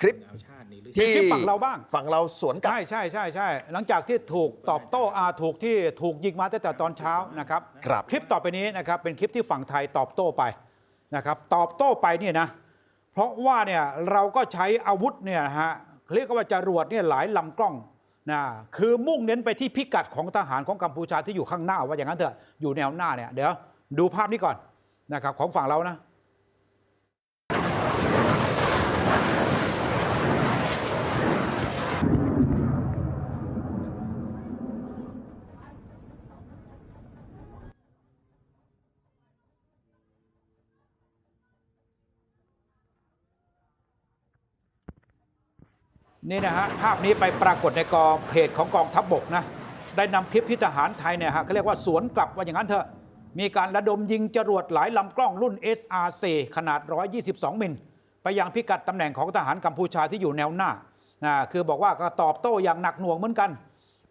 คลิปมีคลิปฝั่งเราบ้าง ฝั่งเราสวนกลับ ใช่ใช่ใช่ใช่หลังจากที่ถูกตอบโต้อาถูกที่ถูกยิงมาตั้งแต่ตอนเช้านะครับครับ คลิปต่อไปนี้นะครับเป็นคลิปที่ฝั่งไทยตอบโต้ไปนะครับตอบโต้ไปเนี่ยนะเพราะว่าเนี่ยเราก็ใช้อาวุธเนี่ยนะฮะเรียกว่าจรวดเนี่ยหลายลำกล้องนะคือมุ่งเน้นไปที่พิกัดของทหารของกัมพูชาที่อยู่ข้างหน้าว่าอย่างนั้นเถอะอยู่แนวหน้าเนี่ยเดี๋ยวดูภาพนี้ก่อนนะครับของฝั่งเรานะ นี่นะฮะภาพนี้ไปปรากฏในกองเพจของกองทัพบบกนะได้นำคลิปที่ทหารไทยเนี่ยฮะเขาเรียกว่าสวนกลับว่าอย่างนั้นเถอะ มีการระดมยิงจรวดหลายลำกล้องรุ่น SRC ขนาด 122 มิล ไปยังพิกัดตำแหน่งของทหารกัมพูชาที่อยู่แนวหน้านะคือบอกว่าก็ตอบโต้อย่างหนักหน่วงเหมือนกัน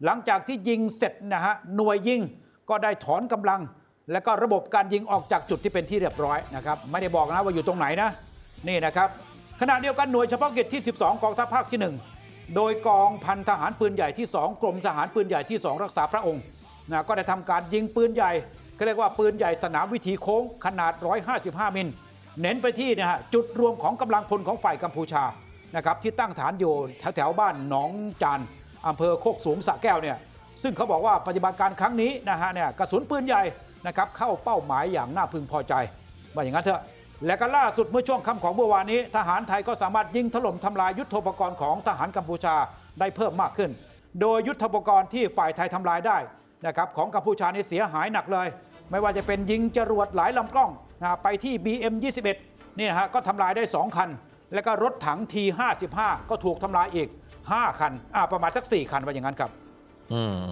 หลังจากที่ยิงเสร็จนะฮะหน่วยยิงก็ได้ถอนกำลัง และก็ระบบการยิงออกจากจุดที่เป็นที่เรียบร้อยนะครับไม่ได้บอกนะว่าอยู่ตรงไหนนะนี่นะครับ ขณะเดียวกันหน่วยเฉพาะกิจที่ 12 กองทัพภาคที่ 1 โดยกองพันทหารปืนใหญ่ที่ 2 กรมทหารปืนใหญ่ที่ 2 รักษาพระองค์นะก็ได้ทำการยิงปืนใหญ่ก็เรียกว่าปืนใหญ่สนามวิถีโค้งขนาด 155 มิล เน้นไปที่นะฮะจุดรวมของกำลังพลของฝ่ายกัมพูชานะครับที่ตั้งฐานอยู่แถวแถวๆบ้านหนองจานอำเภอโคกสูงสะแก้วเนี่ยซึ่งเขาบอกว่าปฏิบัติการครั้งนี้นะฮะเนี่ยกระสุนปืนใหญ่นะครับเข้าเป้าหมายอย่างน่าพึงพอใจว่าอย่างนั้นเถอะ และก็ล่าสุดเมื่อช่วงค่ำของเมื่อวานนี้ ทหารไทยก็สามารถยิงถล่มทำลายยุทธปกรณ์ของทหารกัมพูชาได้เพิ่มมากขึ้น โดยยุทธปกรณ์ที่ฝ่ายไทยทำลายได้นะครับของกัมพูชานี่เสียหายหนักเลย ไม่ว่าจะเป็นยิงจรวดหลายลำกล้องนะไปที่ BM 21 เนี่ยฮะก็ทำลายได้ 2 คัน แล้วก็รถถัง T55 ก็ถูกทำลายอีก 5 คันอ่าประมาณสัก 4 คันว่าอย่างนั้นครับ อืม